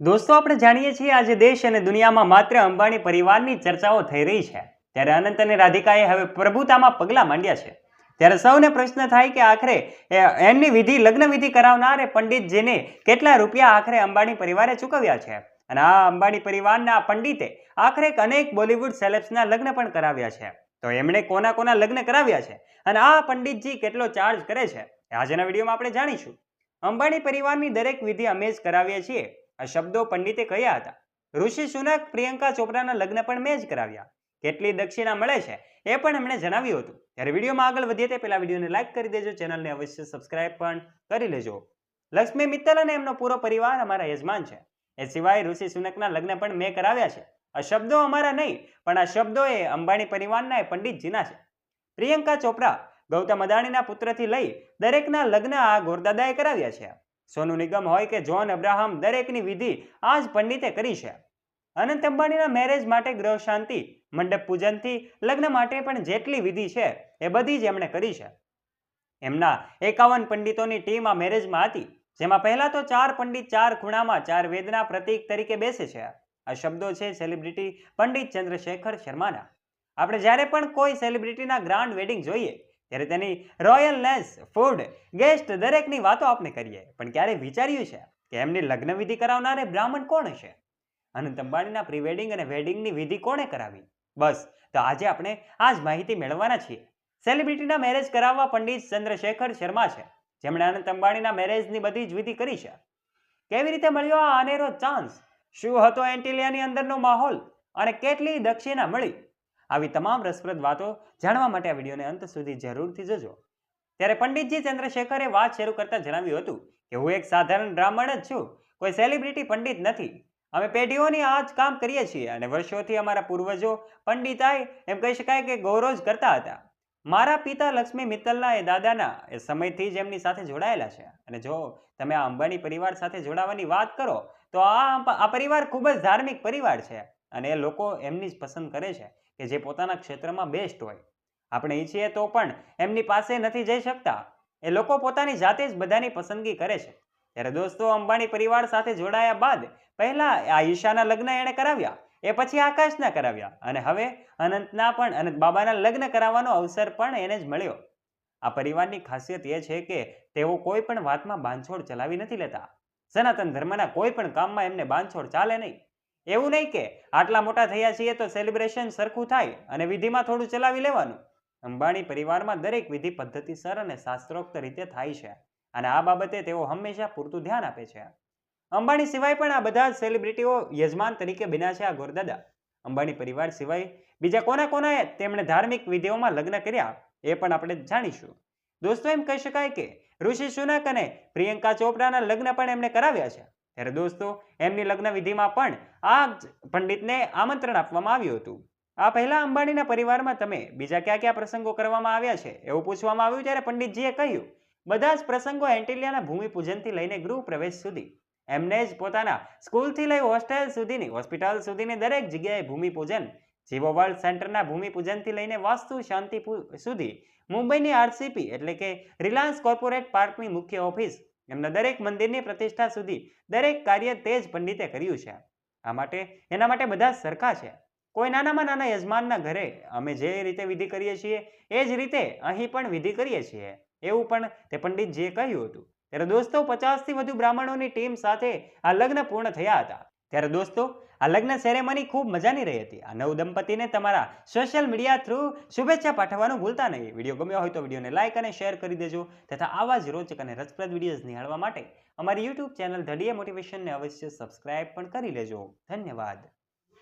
દોસ્તો, આપણે જાણીએ છીએ આજે દેશ અને દુનિયામાં માત્ર અંબાણી પરિવારની ચર્ચાઓ થઈ રહી છે. ત્યારે અનંત અને રાધિકાએ હવે પ્રભુતામાં પગલાં માંડ્યા છે. ત્યારે સૌને પ્રશ્ન થાય કે આખરે એમની વિધિ, લગ્ન વિધિ કરાવનાર પંડિતજીને કેટલા રૂપિયા આખરે અંબાણી પરિવારે ચૂકવ્યા છે? અને આ અંબાણી પરિવારના પંડિતે આખરે અનેક બોલિવૂડ સેલેબ્સના લગ્ન પણ કરાવ્યા છે. તો એમણે કોના કોના લગ્ન કરાવ્યા છે? અને આ પંડિતજી કેટલો ચાર્જ કરે છે? આજના વિડીયોમાં આપણે જાણીશું. અંબાણી પરિવારની દરેક વિધિ અમે જ કરાવીએ છીએ. આ શબ્દો પંડિતે કહ્યા હતા. ઋષિ સુનક પ્રિયંકા ચોપરાના લગ્ન પણ મેં જ કરાવ્યા. કેટલી દક્ષિણા મળે છે એ પણ એમણે જણાવ્યું હતું. ત્યારે વિડીયોમાં આગળ વધીએ તે પહેલાં વિડીયોને લાઈક કરી દેજો, ચેનલને અવશ્ય સબસ્ક્રાઇબ પણ કરી લેજો. લક્ષ્મી મિત્તલ અને એમનો પૂરો પરિવાર અમારા યજમાન છે. એ સિવાય ઋષિ સુનકના લગ્ન પણ મેં કરાવ્યા છે. આ શબ્દો અમારા નહીં, પણ આ શબ્દો એ અંબાણી પરિવારના એ પંડિતજીના છે. પ્રિયંકા ચોપરા ગૌતમ અદાણીના પુત્રથી લઈ દરેકના લગ્ન આ ગોરદાદાએ કરાવ્યા છે. સોનુ નિગમ હોય કે જોન અબ્રાહમ દરેકની વિધિ આ જ પંડિતે કરી છે. અનંત અંબાણીના મેરેજ માટે ગ્રહ શાંતિ, મંડપ પૂજનથી લગ્ન માટે પણ જેટલી વિધિ છે એ બધી જ એમણે કરી છે. એમના એકાવન પંડિતોની ટીમ આ મેરેજમાં હતી, જેમાં પહેલા તો ચાર પંડિત ચાર ખૂણામાં ચાર વેદના પ્રતીક તરીકે બેસે છે. આ શબ્દો છે સેલિબ્રિટી પંડિત ચંદ્રશેખર શર્માના. આપણે જ્યારે પણ કોઈ સેલિબ્રિટીના ગ્રાન્ડ વેડિંગ જોઈએ ત્યારે તેની રોયલનેસ, ફૂડ, ગેસ્ટ દરેકની વાતો આપણે કરીએ. પણ ક્યારે વિચાર્યું છે કે એમની લગ્ન વિધિ કરાવનારે બ્રાહ્મણ કોણ હશે? અનંત અંબાણીના પ્રી વેડિંગ અને વેડિંગની વિધિ કોણે કરાવી? બસ, તો આજે આપણે આ જ માહિતી મેળવવાના છીએ. સેલિબ્રિટીના મેરેજ કરાવવા પંડિત ચંદ્રશેખર શર્મા છે. જેમણે અનંત અંબાણીના મેરેજની બધી જ વિધિ કરી છે. કેવી રીતે મળ્યો આ અનેરો ચાન્સ શું હતો એન્ટિલિયાની અંદરનો માહોલ? અને કેટલી દક્ષિણા મળી? આવી તમામ રસપ્રદ વાતો જાણવા માટે આ વિડીયોને અંત સુધી જરૂરથી જોજો. ત્યારે પંડિતજી ચંદ્રશેખરે વાત શરૂ કરતા જણાવ્યું હતું કે હું એક સાધારણ બ્રાહ્મણ જ છું, કોઈ સેલિબ્રિટી પંડિત નથી. અમે પેઢીઓની આ જ કામ કરીએ છીએ અને વર્ષોથી અમારા પૂર્વજો પંડિતાય એમ કહી શકાય કે ગૌરવ કરતા હતા. મારા પિતા લક્ષ્મી મિત્તલના એ દાદાના એ સમયથી જ એમની સાથે જોડાયેલા છે. અને જો તમે આ અંબાણી પરિવાર સાથે જોડાવાની વાત કરો, તો આ આ પરિવાર ખૂબ જ ધાર્મિક પરિવાર છે અને એ લોકો એમની જ પસંદ કરે છે. કે જે પોતાના ક્ષેત્રમાં બેસ્ટ હોય. આપણે ઈચ્છીએ તો પણ એમની પાસે નથી જઈ શકતા. એ લોકો પોતાની જાતે જ બધાની પસંદગી કરે છે. ત્યારે દોસ્તો, અંબાણી પરિવાર સાથે જોડાયા બાદ પહેલા આ ઈશાના લગ્ન એણે કરાવ્યા. એ પછી આકાશના કરાવ્યા. અને હવે અનંતના પણ, અનંત બાબાના લગ્ન કરાવવાનો અવસર પણ એને જ મળ્યો. આ પરિવારની ખાસિયત એ છે કે તેઓ કોઈ પણ વાતમાં બાંધછોડ ચલાવી નથી લેતા. સનાતન ધર્મના કોઈ પણ કામમાં એમને બાંધછોડ ચાલે નહીં. એવું નહીં કે આટલા મોટા થયા છીએ તો સેલિબ્રેશન સરખું થાય અને વિધિમાં થોડું ચલાવી લેવાનું. અંબાણી પરિવારમાં દરેક વિધિ પદ્ધતિસર અને શાસ્ત્રોક્ત રીતે થાય છે અને આ બાબતે તેઓ હંમેશા પૂરતું ધ્યાન આપે છે. અંબાણી સિવાય પણ આ બધા જ સેલિબ્રિટીઓ યજમાન તરીકે બન્યા છે આ ગોરદાદા. અંબાણી પરિવાર સિવાય બીજા કોના કોનાએ તેમણે ધાર્મિક વિધિઓમાં લગ્ન કર્યા એ પણ આપણે જાણીશું. દોસ્તો એમ કહી શકાય કે ઋષિ સુનક અને પ્રિયંકા ચોપડાના લગ્ન પણ એમણે કરાવ્યા છે. ત્યારે દોસ્તો, એમની લગ્ન વિધિમાં પણ આ પંડિતને આમંત્રણ આપવામાં આવ્યું હતું. આ પહેલા અંબાણીના પરિવારમાં તમે બીજા કયા કયા પ્રસંગો કરવામાં આવ્યા છે, એવું પૂછવામાં આવ્યું ત્યારે પંડિતજીએ કહ્યું, બધા જ પ્રસંગો એન્ટિલિયાના ભૂમિપૂજનથી લઈને ગૃહ પ્રવેશ સુધી. એમને જ પોતાના સ્કૂલથી લઈ હોસ્ટેલ સુધીની, હોસ્પિટલ સુધીની દરેક જગ્યાએ ભૂમિપૂજન, જીવો વર્લ્ડ સેન્ટરના ભૂમિપૂજનથી લઈને વાસ્તુ શાંતિ સુધી મુંબઈની આરસીપી એટલે કે રિલાયન્સ કોર્પોરેટ પાર્કની મુખ્ય ઓફિસ એમના દરેક મંદિરની પ્રતિષ્ઠા સુધી દરેક કાર્ય તે જ પંડિતે કર્યું છે. આ માટે એના માટે બધા સરખા છે. કોઈ નાનામાં નાના યજમાનના ઘરે અમે જે રીતે વિધિ કરીએ છીએ, એ જ રીતે અહીં પણ વિધિ કરીએ છીએ. એવું પણ તે પંડિતજીએ કહ્યું હતું. ત્યારે દોસ્તો, પચાસથી વધુ બ્રાહ્મણોની ટીમ સાથે આ લગ્ન પૂર્ણ થયા હતા. ત્યારે દોસ્તો, આ લગ્ન સેરેમની ખૂબ મજાની રહી હતી. આ નવ દંપતીને તમારા સોશિયલ મીડિયા થ્રુ શુભેચ્છા પાઠવવાનું ભૂલતા નહીં. વીડિયો ગમ્યો હોય તો વિડીયોને લાઇક અને શેર કરી દેજો તથા આવા જ રોચક અને રસપ્રદ વિડીયોઝ નિહાળવા માટે અમારી યુટ્યુબ ચેનલ ધડીએ મોટિવેશનને અવશ્ય સબસ્ક્રાઇબ પણ કરી લેજો. ધન્યવાદ.